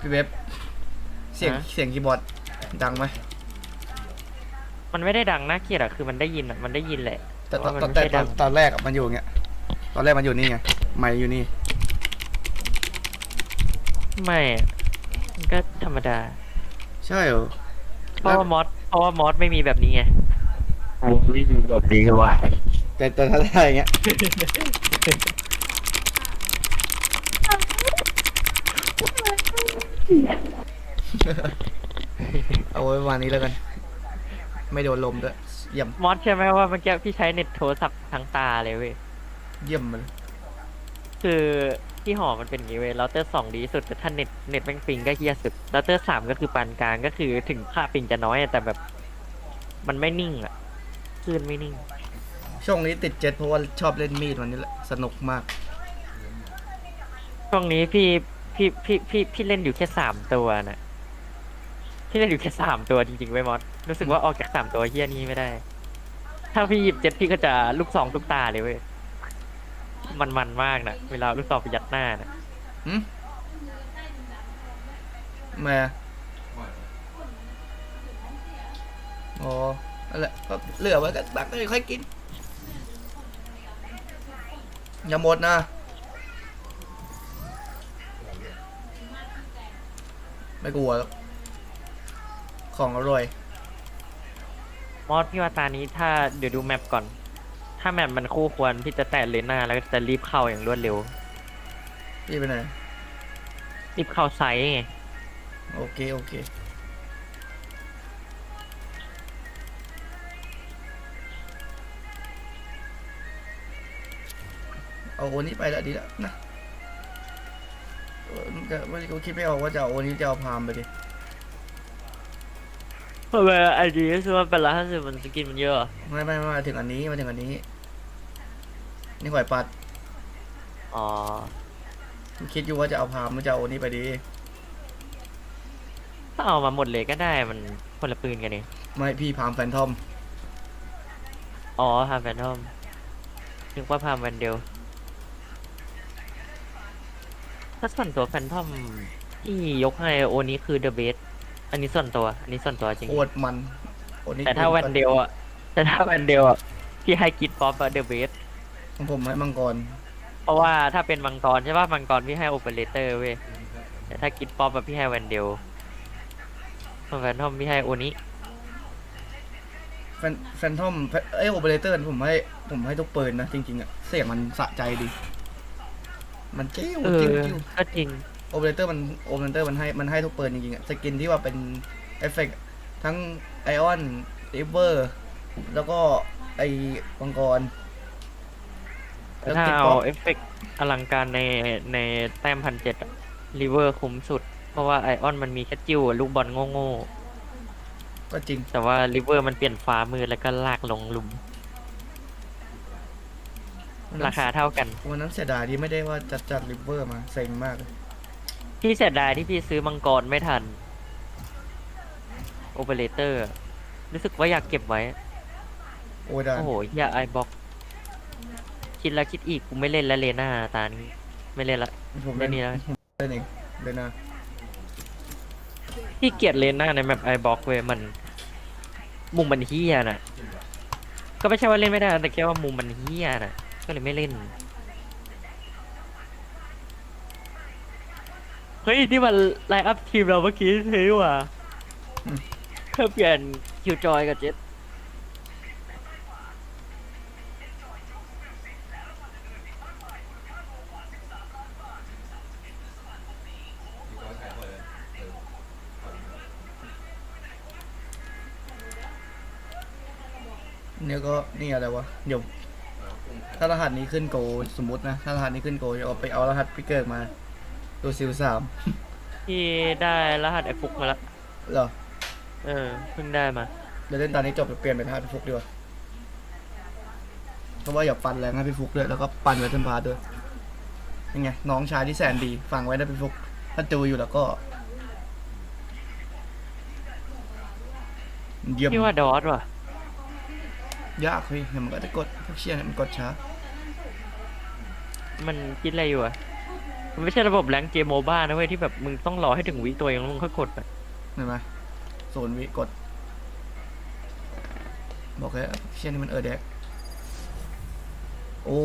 พี่เว็บ เสียงฮะ เสียงคีย์บอร์ดดังไหมมันไม่ได้ดังน่าเกลียดอะคือมันได้ยินอะมันได้ยินแหละแต่ตอนว่ามันแต่ไม่ตใช่อนดังตอนแรกอะมันอยู่อย่างเงี้ย ตอนแรกมันอยู่นี่ไง ไมค์อยู่นี่ ไม่อะมันก็ธรรมดาใช่เหรอ เพราะว่ามอสเพราะว่ามอสไม่มีแบบนี้ไงไม่มีแบบนี้ก็ว่าแต่แต่ถ้าได้อย่างเงี้ย เอาไว้ประมาณนี้แล้วกัน ไม่โดนลมด้วยเยี่ยมมอสใช่ไหมว่าเมื่อกี้พี่ใช้เน็ตโทรศัพท์ทั้งตาเลยเว้ย เยี่ยมมันคือที่หอมันเป็นอย่างนี้เว้ยเราเตอร์สองดีสุดแต่ถ้าเน็ตเน็ตแม่งปิงก็เฮี้ยสุดเราเตอร์สามก็คือปานกลางก็คือถึงค่าปิงจะน้อยอะแต่แบบ มันไม่นิ่งอะคลื่นไม่นิ่ง ช่วงนี้ติดเจ็ตเพราะว่าชอบเล่นมีดวันนี้แหละสนุกมาก ช่วงนี้พี่ พี่พี่พี่พี่เล่นอยู่แค่สามตัวนะพี่เล่นอยู่แค่สามตัวจริงๆเว้ยมอสรู้สึกว่าออกจากสามตัวเฮี้ยนี้ไม่ได้ ถ้าพี่หยิบเจ็ตพี่ก็จะลูกสองทุกตาเลยเว้ยมันมันมากนะเวลาเอาลูกซองไปยัดหน้านะหืมแม่อ๋อนั่นแหละก็เหลือไว้ก็ตักได้ค่อยกิน อย่าหมดนะ ไม่กลัวหรอกของอร่อย มอสพี่ว่าตานี้ถ้าเดี๋ยวดูแมปก่อน ถ้าแมปมันคู่ควรพี่จะแตะเลนหน้าแล้วก็จะรีบเข้าอย่างรวดเร็ว พี่ไปไหน รีบเข้าไซส์ไงโอเค โอเค เอาโอนี้ไปแล้วดีแล้วนะเออจะ ไม่กูคิดไม่ออกว่าจะเอาโอนี้จะเอาพามไปดิเพราะว่าไอดีคือว่าเป็นละห้าสิบมันสกินมันเยอะ ไม่ไม่ไม่มาถึงอันนี้มาถึงอันนี้ นี่หอยปัดอ๋อคิดอยู่ว่าจะเอาพามหรือจะเอาโอนี้ไปดีถ้าเอามาหมดเลยก็ได้มันคนละปืนกันนี่ไม่พี่พามแฟนทอม อ๋อพามแฟนทอมนึกว่าพามวันเดียว ถ้าส่วนตัวแฟนทอมที่ยกให้โอนี้คือเดอะเบสอันนี้ส่วนตัว อันนี้ส่วนตัวจริง โคตรมันโอนี้แต่ถ้าวันเดียวอะแต่ถ้าวันเดียวอะพี่ให้กิดป๊อปอะเดอะเบสของผมให้มังกร เพราะว่าถ้าเป็นมังกรใช่ป่ะมังกรพี่ให้โอเปอเรเตอร์เว้ยแต่ถ้ากิดป๊อปอะพี่ให้วันเดียวส่วนแฟนทอมพี่ให้โอนี้แฟนแฟนทอม เอ้ยโอเปอเรเตอร์ผมให้ผมให้ทุกปืนนะ จริง ๆอะเสียงมันสะใจดี มันจิ้วเอจิ้วอจิ้วก็จริง โอเปอเรเตอร์มันโอเปอเรเตอร์มันให้มันให้ทุกปืนจริงๆอะสกินที่ว่าเป็นเอฟเฟกต์ทั้งไอออนริเวอร์แล้วก็ไอมังกรแต่ถ้ากิ๊บเอาป๊อปเอฟเฟกต์อลังการในในแต้มพันเจ็ดลิเวอร์คุ้มสุด เพราะว่าไอออนมันมีแค่จิ้วอะลูกบอลโง่ก็จริง ๆแต่ว่าลิเวอร์มันเปลี่ยนฟ้ามือแล้วก็ลากลงหลุม ราคาเท่ากัน วันนั้นเสียดายที่ไม่ได้ว่าจัดจัดริเวอร์มาเซ็งมากเลยพี่เสียดายที่พี่ซื้อมังกรไม่ทัน โอเปอเรเตอร์ รู้สึกว่าอยากเก็บไว้ โอ้ยได้โอ้โหอย่าไอบ็อกคิดแล้วคิดอีกกูไม่เล่นแล้วเลน่าตานี้ไม่เล่นละ ผมเล่เล่นนนี่แล้วเล่นเองเล่นนะพี่เกลียดเลน่าในแมปไอบ็อกเว้ยมันมุมมันเฮี้ยน่ะ ก็ไม่ใช่ว่าเล่นไม่ได้นะแต่แค่ว่ามุมมันเฮี้ยน่ะ ก็เลยไม่เล่น เฮ้ย นี่มันไลน์อัพทีมเราเมื่อกี้เท่ว่ะเพื่อเปลี่ยนคิวจอยกับเจ็ตเนี่ยก็นี่อะไรวะเดี๋ยว ถ้ารหัสนี้ขึ้นโกสมมตินะ ถ้ารหัสนี้ขึ้นโกจะเอาไปเอารหัสพิกเกอร์มา ตัวซิลสามที่ได้รหัสไอฟุกมาแล้วเหรอเออเพิ่งได้มาเดี๋ยวเล่นตอนนี้จบเดี๋ยวเปลี่ยนเป็นรหัสพี่ฟุกดีกว่าเพราะว่าอย่าฟันแรงให้พี่ฟุกด้วยแล้วก็ปันเวทเทนพาร์ทด้วยยังไงน้องชายที่แสนดีฟังไว้นะพี่ฟุก ถ้าดูอยู่แล้วก็ เยี่ยมพี่ว่าดอสว่ะ ยากเฮ้ยเดี๋ยวมันก็จะกดพวกเชียร์เนี่ยมันกดช้า มันคิดอะไรอยู่อะมันไม่ใช่ระบบแรงเกมโมบ้านะเว้ยที่แบบมึงต้องรอให้ถึงวิตัวเองแล้วมึงค่อยกดไปเห็นไหมศูนย์วิกด บอกเลยเชี่ยนี่มันเออเด็กโอ้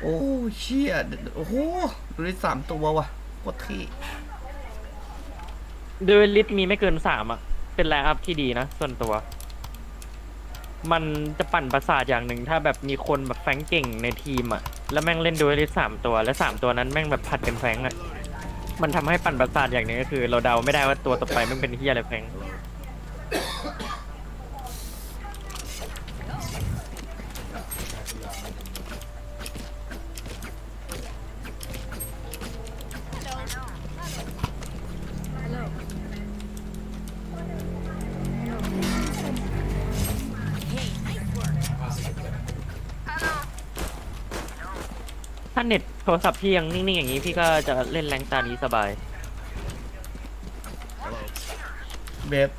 โอ้เชี่ยโอ้โหดูได้สามตัวว่ะโคตรที่โดยลิตมีไม่เกินสามอะเป็นแรงอัพที่ดีนะ ส่วนตัว มันจะปั่นประสาทอย่างหนึ่งถ้าแบบมีคนแบบแฟงเก่งในทีมอะแล้วแม่งเล่นโดยลิสสามตัว และสามตัวนั้นแม่งแบบผัดกันแฟงอะมันทำให้ปั่นประสาทอย่างหนึ่งก็คือ เราเดาไม่ได้ว่าตัวต่อไปแม่งเป็นเฮียอะไรแฟง รศัพท์พี่ยังนิ่งๆอย่างนี้พี่ก็จะเล่นแรงตานี้สบาย เบฟ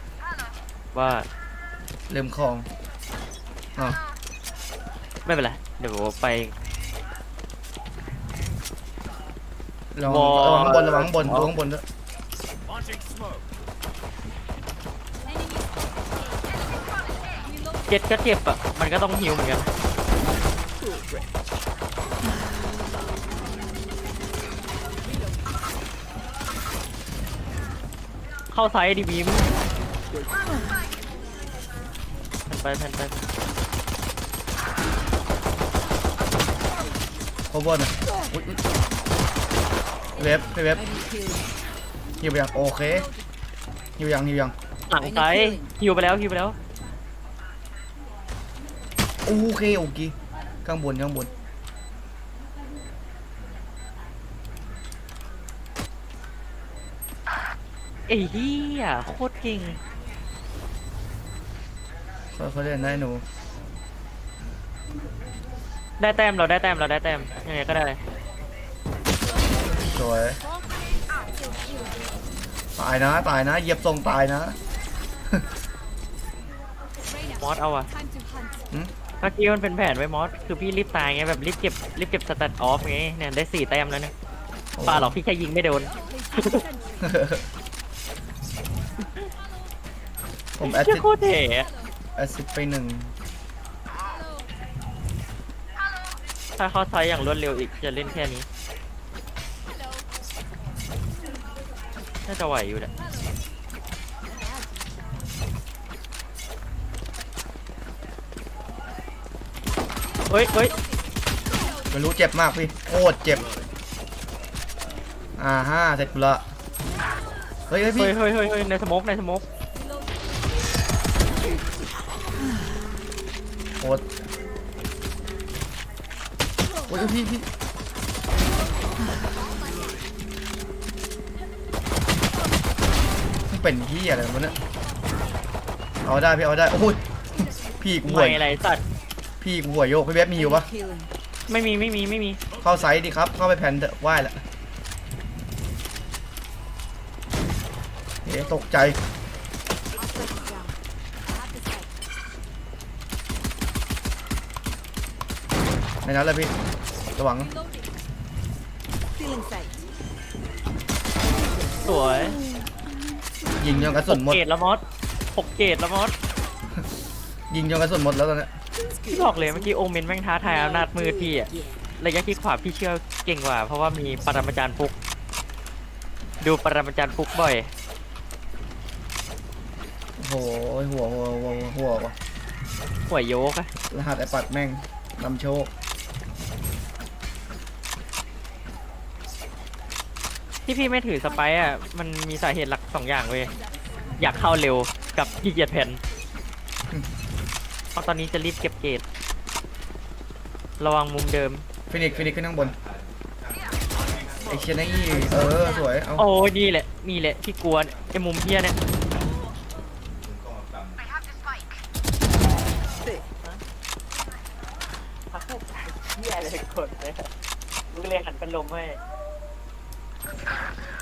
ว่าเริ่มคลองอ๋อไม่เป็นไร เดี๋ยวไป ระววัองระวังข้างบนระวังข้างบนดูข้างบนด้วยเจ็ดก็เจ็บอะ มันก็ต้องฮิวเหมือนกัน เข้าไซด์ดิบีมแผ่นไปแผ่นไปโคบนอะอุ๊ยอุ๊ยเวฟไปเวฟฮิวไปยังโอเคฮิวยังฮิวยังหลังไซด์ฮิวไปแล้วฮิวไปแล้ว โอเคโอเคข้างบนข้างบน อ้เหี้ยโคตรเก่งเขาเขาเล่นได้หนูได้แต้มเราได้แต้มเราได้แต้มยังไงก็ได้สวยตายนะตายนะเหยียบทรงตายนะ มอสเอาอะหืมเมื่อกี้มันเป็นแผนไว้มอสคือพี่รีบตายไงแบบรีบเก็บรีบเก็บสแตทออฟไงเนี่ยได้สี่แต้มแล้วเนี่ยป่าหรอกพี่แค่ยิงไม่โดน ผมแอดเชื่ซิอดโคตรเท่อะแอดซิดไปหนึ่งถ้าเขาใช้อย่างรวดเร็วอีกจะเล่นแค่นี้ น่าจะไหวอยู่แหละเฮ้ยเฮ้ยไม่รู้เจ็บมากพี่โคตรเจ็บอ่าห้าเสร็จกูละเฮ้ยเฮ้ยพี่เฮ้ยเฮ้ยเฮ้ยเฮ้ยในสโมกในสโมก อ้ยพี่พี่เป็นที่อะไรวะเนี่ยเอาได้พี่เอาได้โอ้ยพี่กูหัวไม่อะไรสัตว์พี่กูหัวยโยกพี่เว็บมีอยู่ปะไม่มีไม่มีไม่มีเข้าไซส์ดิครับ เข้าไปแผ่นเถอะไหว้ละเอ๊ะตกใจในนั้นเลยพี่ ระวัง สวยยิงจนกระสุนหมด เกตแล้วมอสหกเกตแล้วมอสยิงจนกระสุนหมดแล้วตอนเนี้ยพี่บอกเลยเมื่อกี้โอเมนแม่งท้าทายอำนาจมืดพี่อะระยะที่ขวาพี่เชื่อเก่งกว่า เพราะว่ามีปรมาจารย์ฟุก ดูปรมาจารย์ฟุกบ่อย โอ้โหหัวหัวหัวหัวหัววะหัวโยกอะรหัสไอปัดแม่งนำโชค ที่พี่ไม่ถือสไปร์อะมันมีสาเหตุหลักสองอย่างเว้ย อยากเข้าเร็วกับขี้เกียจแผ่นเพราะตอนนี้จะรีบเก็บเกตระวังมุมเดิม ฟินิกฟินิกขึ้นข้างบนไอเชยนี่เออสวยเอาโอ้ยนี่แหละนี่แหละที่กลัวเนี่ยไอ้มุมเพี้ยเนี่ยเพี้ยเลยกดเลยมึงเลยหันเป็นลมให้เ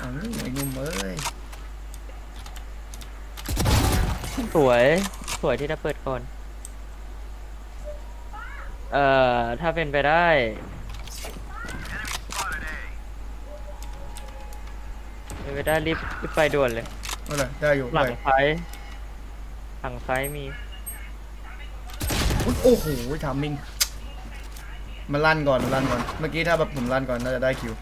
ไอ้นุ่มเอ้ยสวย สวยที่ถ้าเปิดก่อน เอ่อ ถ้าเป็นไปได้ เป็นไปได้รีบรีบไปด่วนเลยอะไรได้อยู่หลังซ้ายหลังซ้ายมีโอ้โหทามมิงมาลั่นก่อนมาลั่นก่อน เมื่อกี้ถ้าแบบผมลั่นก่อนน่าจะได้คิว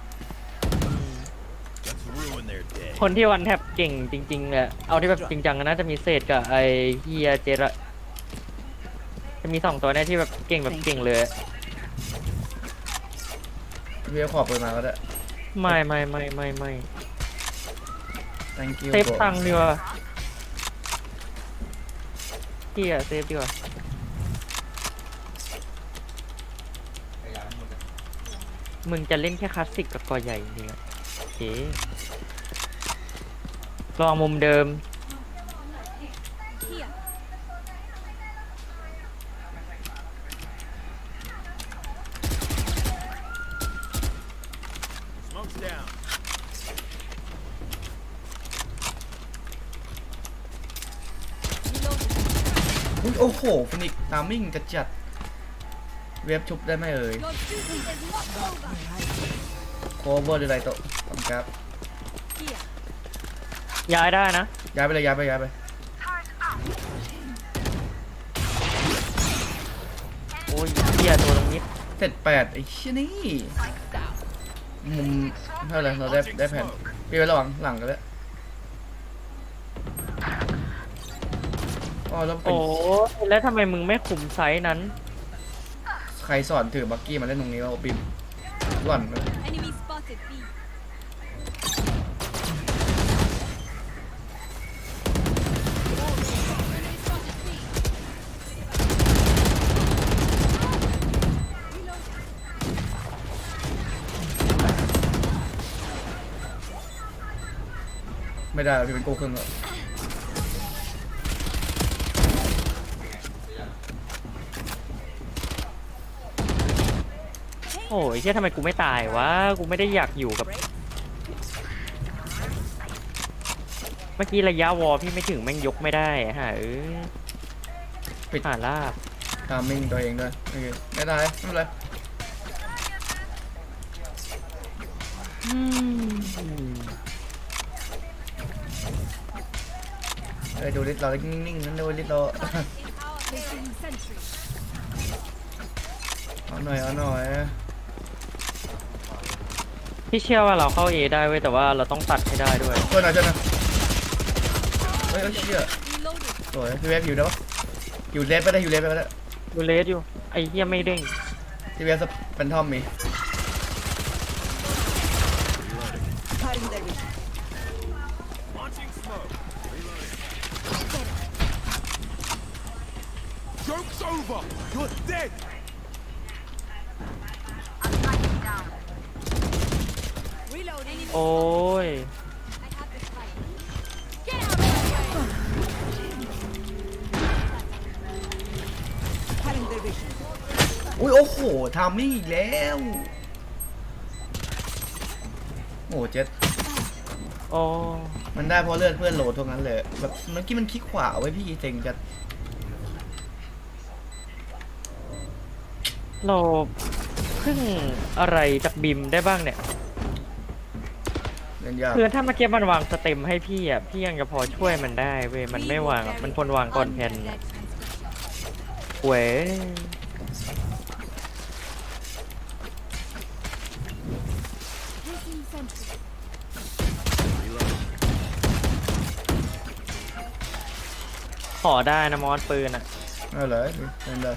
คนที่วันแทบเก่งจริงๆอะเอาที่แบบจริงจังๆน่าจะมีเศษกับไอเฮียเจระจะมีสองตัวเนี่ยที่แบบเก่งแบบเก่งเลยพี่ขอเปิดมาก็ได้ ไม่ไม่ไม่ไม่ไม่ thank you เซฟ bro ตังค์ดีกว่าเฮียเซฟดีกว่ามึงจะเล่นแค่คลาสสิกกับกอใหญ่เนี่ยโอเค ลองมุมเดิม Smoke's down. อุ๊ยโอ้โหฟินิกทามมิ่งจะจัด เว็บชุบได้ไหมเอ่ย Your duty is not over. โคเวอร์หรืออะไรโตะขอบคุณครับ ย้ายได้นะ ย้ายไปเลยย้ายไปย้ายไปโอ้ยเฮียตัวตรงนี้เสร็จแปดไอ้เชี่ยนี่มุมเท่าไหร่เราได้ได้แผ่นพี่ไว้ระวังหลังกันแล้วอ๋อแล้วเป็นโอ้ยแล้วทำไมมึงไม่คุมไซส์นั้น ใครสอนถือบักกี้มาเล่นตรงนี้วะปิมหล่อนไป Enemy ไม่ได้หรอกพี่เป็นโก้เครื่องแล้วโอ้ยเชี่ยทำไมกูไม่ตายวะ กูไม่ได้อยากอยู่กับ เมื่อกี้ระยะวอลพี่ไม่ถึงแม่งยกไม่ได้อะฮะเออปิด หาลาบทามมิ่งตัวเองด้วยโอเคไม่ได้ไม่เป็นไร อืม เอ้ยดูลิสเรานิ่งๆนั่นดูลิสเรา In our placing sentry. เอาหน่อยเอาหน่อยพี่เชื่อว่าเราเข้าเอได้เว้ยแต่ว่าเราต้องตัดให้ได้ด้วยช่วยหน่อยช่วยหน่อยเฮ้ยเอ้ยเชี่ย Reloading. สวยพี่เวฟอยู่ได้ปะอยู่เลสไปได้อยู่เลสไปได้ดูเลสอยู่ไอ้เหี้ยไม่เด้งพี่เวฟเป็นทอมมี อุ้ยโอ้โหทามมิ่งอีกแล้ว โอ้เจ็ดโอ้มันได้เพราะเลือดเพื่อนโหลดทุกนั้นเลยแบบเมื่อกี้มันคลิกขวาไว้พี่เซ็งจะเราพึ่งอะไรจากบิมได้บ้างเนี่ย เล่นยากคือถ้าเมื่อกี้มันวางสเต็มให้พี่อะ พี่ยังจะพอช่วยมันได้เว้ย มันไม่วางอะมันควรวางก่อนแผ่น Undead transgression. เว้ย ขอได้นะมอสปืนอะ เอาเลยเล่นได้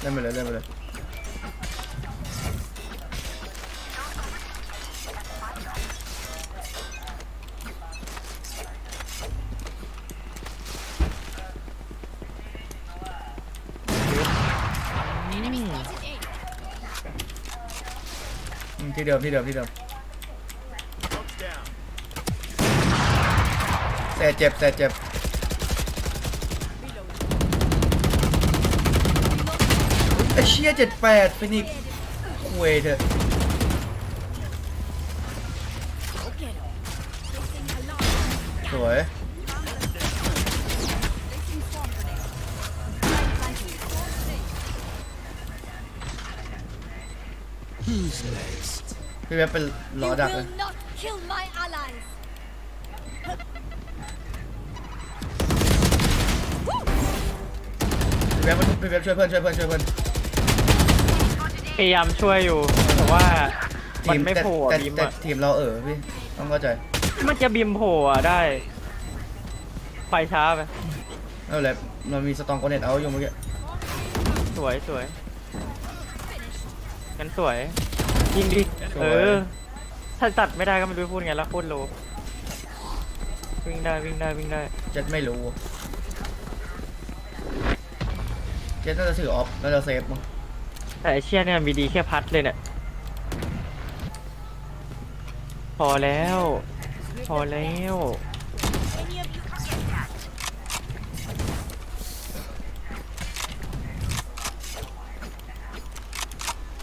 เล่นไปเลยเล่นไปเลยอืม Spotted A. อืมที่เดิมที่เดิมที่เดิม Smoke's down. แต่เจ็บแต่เจ็บไอเชี่ยเจ็ดแปดไปนี่คุยเถอะสวยพี่แบบเป็นล้อดักเลย เว็บพี่เว็บช่วยเพื่อนช่วยเพื่อนช่วยเพื่อนพยายามช่วยอยู่ แต่ว่ามันทีมไม่แต่โผล่แต่อะบิมแต่อะทีมเราเออพี่ต้องเข้าใจมันจะบิมโผล่อะได้ไปช้าไป นั่นแหละมันมีสตองโกเน็ตเอาอยู่เมื่อกี้สวยสวยงั้นสวย ยิงดิ เออ ถ้าตัดไม่ได้ก็ไม่รู้พูดไงแล้วโคตรโลวิ่งได้วิ่งได้วิ่งได้ เจ็ดไม่รู้ เจ็ดน่าจะถือออฟน่าจะเซฟมั้งแต่ไอเชี่ยเนี่ยมีดีแค่พัดเลยเนี่ย พอแล้ว พอแล้ว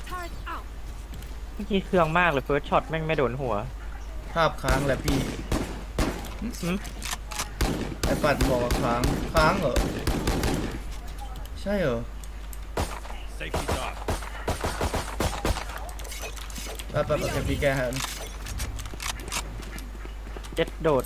Turret out. เมื่อกี้เครื่องมากเลยเฟิร์สช็อตแม่งไม่โดนหัว ภาพค้างแหละพี่หืมไอปัดบอกว่าค้างค้างเหรอ ใช่เหรอ Safety's up. แป๊บแป๊บแป๊บเดี๋ยวพี่แก้ให้เจ็ดโดด